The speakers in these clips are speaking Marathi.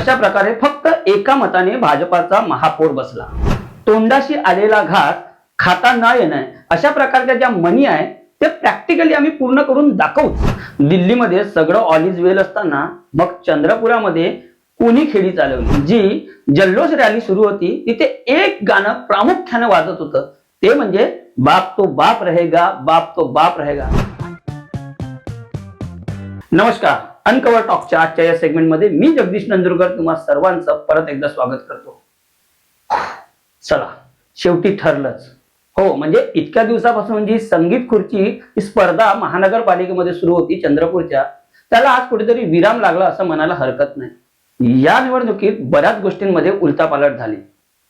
अशा प्रकारे फक्त एका मताने भाजपाचा महापौर बसला. तोंडाशी आलेला घास खाता न येणं अशा प्रकारच्या ज्या मनी आहे ते प्रॅक्टिकली आम्ही पूर्ण करून दाखवू दिल्लीमध्ये सगळं ऑल इज वेल असताना मग चंद्रपुरामध्ये कोणी खेळी चालवली? जी जल्लोष रॅली सुरू होती तिथे एक गाणं प्रामुख्यानं वाजत होतं. ते म्हणजे बाप तो बाप रहेगा बाप तो बाप रहेगा. नमस्कार. अनकवर टॉकच्या आजच्या या सेगमेंटमध्ये मी जगदीश नंदुरकर तुम्हा सर्वांचं परत एकदा स्वागत करतो. चला शेवटी ठरलंच. हो म्हणजे इतक्या दिवसापासून जी संगीत खुर्ची स्पर्धा महानगरपालिकेमध्ये सुरू होती चंद्रपूरच्या त्याला आज कुठेतरी विराम लागला असं म्हणायला हरकत नाही. या निवडणुकीत बऱ्याच गोष्टींमध्ये उलटापालट झाली.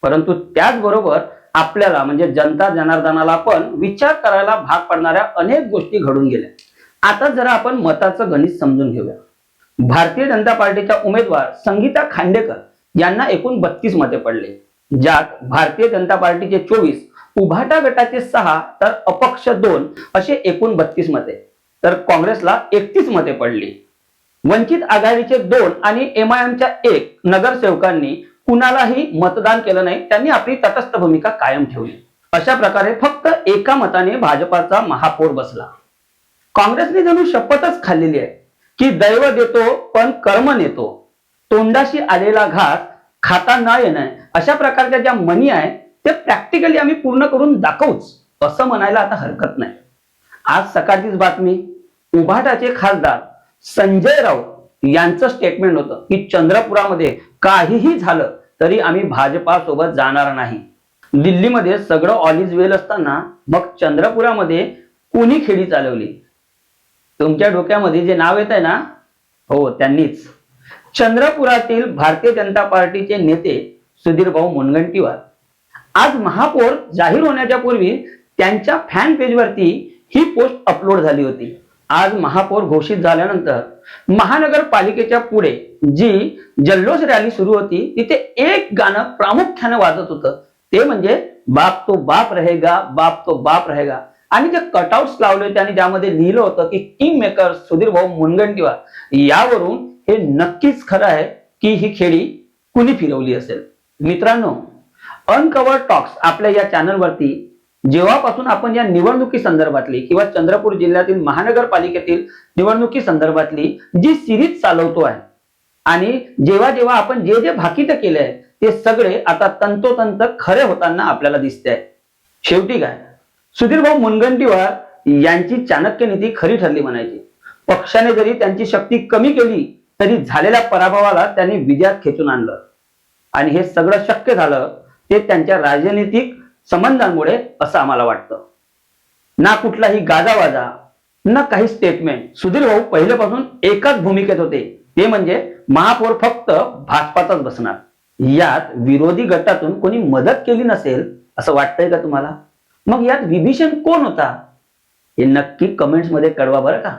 परंतु त्याचबरोबर आपल्याला म्हणजे जनता जनार्दनाला पण विचार करायला भाग पडणाऱ्या अनेक गोष्टी घडून गेल्या. आता जरा आपण मताचं गणित समजून घेऊया. भारतीय जनता पार्टीच्या उमेदवार संगीता खांडेकर यांना एकूण बत्तीस मते पडले. ज्यात भारतीय जनता पार्टीचे चोवीस उभाटा गटाचे सहा तर अपक्ष दोन असे एकूण बत्तीस मते. तर काँग्रेसला एकतीस मते पडली. वंचित आघाडीचे दोन आणि एम आय एमच्या एक नगरसेवकांनी कुणालाही मतदान केलं नाही त्यांनी आपली तटस्थ भूमिका कायम ठेवली. अशा प्रकारे फक्त एका मताने भाजपाचा महापौर बसला. काँग्रेसने जणू शपथच खाल्लेली आहे. की दैव देतो पण कर्म नेतो. तोंडाशी आलेला घास खाता न येणं अशा प्रकारच्या ज्या मनी आहे ते प्रॅक्टिकली आम्ही पूर्ण करून दाखवूच. असं म्हणायला आता हरकत नाही. आज सकाळचीच बातमी. उभाटाचे खासदार संजय राऊत यांचं स्टेटमेंट होतं की चंद्रपुरामध्ये काहीही झालं तरी आम्ही भाजपा सोबत जाणार नाही. दिल्लीमध्ये सगळं ऑल इज वेल असताना मग चंद्रपुरामध्ये कोणी खेळी चालवली? तुमच्या डोक्यामध्ये जे नाव येत आहे ना हो त्यांनीच. चंद्रपुरातील भारतीय जनता पार्टीचे नेते सुधीर भाऊ मुनगंटीवार. आज महापौर जाहीर होण्याच्या पूर्वी त्यांच्या फॅन पेजवरती ही पोस्ट अपलोड झाली होती. आज महापौर घोषित झाल्यानंतर महानगरपालिकेच्या पुढे जी जल्लोष रॅली सुरू होती तिथे एक गाणं प्रामुख्यानं वाजत होतं. ते म्हणजे बाप तो बाप रहेगा बाप तो बाप रहेगा. आणि जे कटआउट्स लावले होते आणि ज्यामध्ये लिहिलं होतं की किंग मेकर सुधीर भाऊ मुनगंटीवार यावरून हे नक्कीच खरं आहे की ही खेळी कुणी फिरवली असेल. मित्रांनो अनकवर टॉक्स आपल्या या चॅनलवरती जेव्हापासून आपण या निवडणुकी संदर्भातली किंवा चंद्रपूर जिल्ह्यातील महानगरपालिकेतील निवडणुकी संदर्भातली जी सिरीज चालवतो आहे आणि जेव्हा जेव्हा आपण जे जे भाकीत केले आहे ते सगळे आता तंतोतंत खरे होताना आपल्याला दिसते आहे शेवटी काय? सुधीर भाऊ मुनगंटीवार यांची चाणक्य नीती खरी ठरली म्हणायची. पक्षाने जरी त्यांची शक्ती कमी केली तरी झालेल्या पराभवाला त्यांनी विजयात खेचून आणलं. आणि हे सगळं शक्य झालं ते त्यांच्या राजनैतिक संबंधांमुळे असं आम्हाला वाटतं. ना कुठलाही गाजावाजा ना काही स्टेटमेंट सुधीर भाऊ पहिल्यापासून एकाच भूमिकेत होते. ते म्हणजे महापौर फक्त भाजपाचाच बसणार. यात विरोधी गटातून कोणी मदत केली नसेल असं वाटतंय का तुम्हाला? मग यात विभीषण कोण होता? हे नक्की कमेंट्समध्ये कळवा बरं का.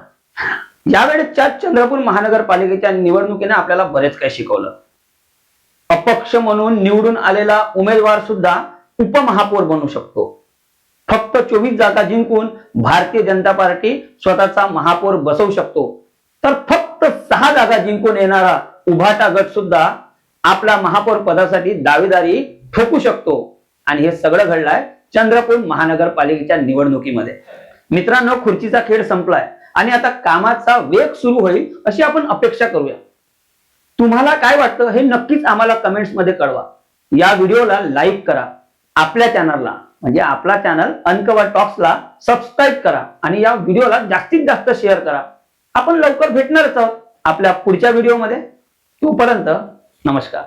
यावेळेच्या चंद्रपूर महानगरपालिकेच्या निवडणुकीने आपल्याला बरेच काही शिकवलं. अपक्ष म्हणून निवडून आलेला उमेदवार सुद्धा उपमहापौर बनू शकतो. फक्त चोवीस जागा जिंकून भारतीय जनता पार्टी स्वतःचा महापौर बसवू शकतो. तर फक्त सहा जागा जिंकून येणारा उभाटा गट सुद्धा आपला महापौर पदासाठी दावेदारी ठोकू शकतो. आणि हे सगळं घडलंय चंद्रपूर महानगरपालिकेच्या निवडणुकीमध्ये. मित्रांनो खुर्चीचा खेळ संपलाय आणि आता कामाचा वेग सुरू होईल अशी आपण अपेक्षा करूया. तुम्हाला काय वाटतं हे नक्कीच आम्हाला कमेंट्समध्ये कळवा. या व्हिडिओला लाईक करा आपल्या चॅनलला म्हणजे आपला चॅनल अनकवर टॉक्सला सबस्क्राईब करा आणि या व्हिडिओला जास्तीत जास्त शेअर करा. आपण लवकर भेटणारच आहोत आपल्या पुढच्या व्हिडिओमध्ये. तोपर्यंत नमस्कार.